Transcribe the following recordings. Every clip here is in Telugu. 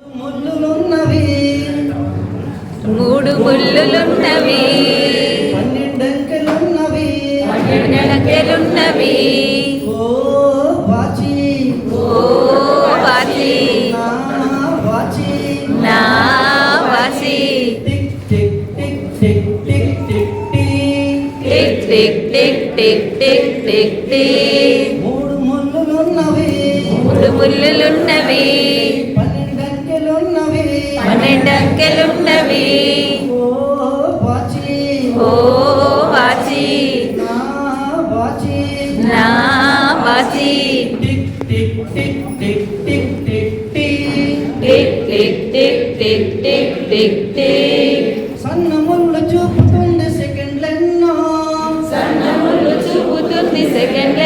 ముళ్ళులున్నవి మూడు ముళ్ళులున్నవి పన్నెండంకెలున్నవి నడకెలున్నవి ఓ వాచి ఓ వాచి నా వాచి నా వాసి tick tick tick tick tick tick tick tick tick tick tick tick tick మూడు ముళ్ళులున్నవి మూడు ముళ్ళులున్నవి పన్నెండంకెలున్నవి పన్నెండు అంకెలున్నవి ఓ వాచి నా వాచి tick tick tick tick tick tick tick tick tick tick tick tick tick సన్న ముళ్ళు చూపుతుంది సెకండ్లెన్నో సన్నములు చూపుతుంది సెకండ్లెన్నో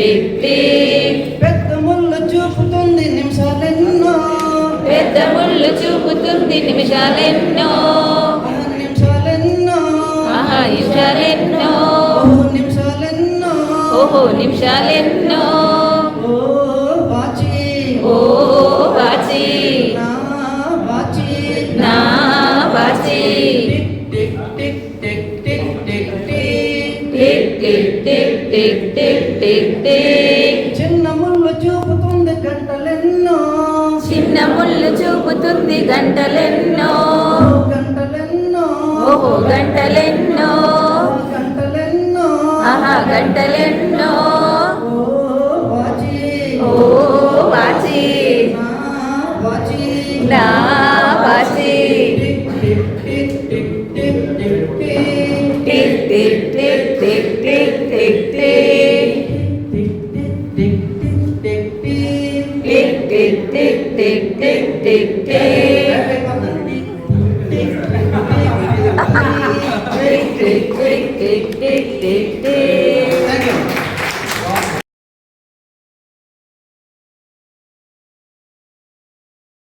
పెద్ద ముళ్ళు చూపుతుంది నిమిషాలెన్నో. పెద్ద ముళ్ళు చూపుతుంది నిమిషాలెన్నో. నిమిషాలెన్నో. ఆహా నిమిషాలెన్నో. ఓ నిమిషాలెన్నో. ఓహో నిమిషాలెన్నో. ఓ వాచి. ఓ వాచి. నా వాచి. నా వాచి. Tick tick tick tick tick tick. Tick tick tick tick tick. Tick చిన్న ముళ్ళు చూపుతుంది గంటలెన్నో. చిన్న ముళ్ళు చూపుతుంది గంటలెన్నో. గంటలెన్నో. ఓహో గంటలెన్నో. గంటలెన్నో. ఆహా గంటలెన్నో. ఓ వాచి. నా వాచి. Tick tick tick tick. tick, tick. Tick, tick, tick, tick, tick, tick. Thank you.